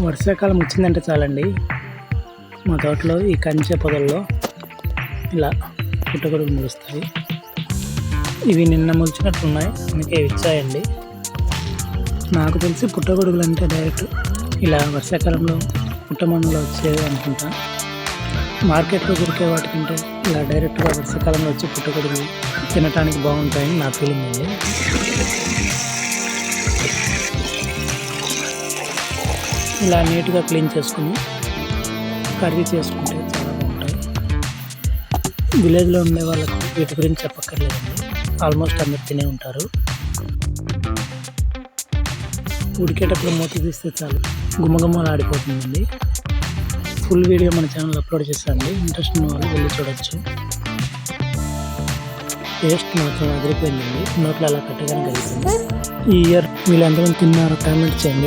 వర్షాకాలం వచ్చిందంటే చాలండి. మా తోటలో ఈ కంచె పొదల్లో ఇలా పుట్టగొడుగు ములుస్తాయి ఇవి నిన్న ములిచినట్టున్నాయి. అందుకే ఇచ్చాయండి. నాకు తెలిసి పుట్టగొడుగులు అంటే డైరెక్ట్ ఇలా వర్షాకాలంలో పుట్టమన్నులో వచ్చేవి అనుకుంటా. మార్కెట్లో దొరికే వాటికంటే ఇలా డైరెక్ట్గా వర్షాకాలంలో వచ్చి పుట్టగొడుగులు తినడానికి బాగుంటాయని నా ఫీలింగ్ అండి. ఇలా నీట్గా క్లీన్ చేసుకుని కర్రీ చేసుకుంటే చాలా బాగుంటాయి. విలేజ్లో ఉండే వాళ్ళకు వీటి గురించి చెప్పక్కర్లేదండి. ఆల్మోస్ట్ అందరు తినే ఉంటారు. ఉడికేటప్పుడు మూత తీస్తే చాలు. గుమ్మగుమ్మలు ఆడిపోతుందండి. ఫుల్ వీడియో మన ఛానల్ అప్లోడ్ చేశాను ఇంట్రెస్ట్ ఉన్న వాళ్ళు వెళ్ళి చూడొచ్చు. టేస్ట్ మాత్రం అదిరిపోయిందండి. నోట్లో అలా కట్టగానే కలిగింది ఈ ఇయర్ వీళ్ళందరం తిన్నారో కామెంట్ చేయండి.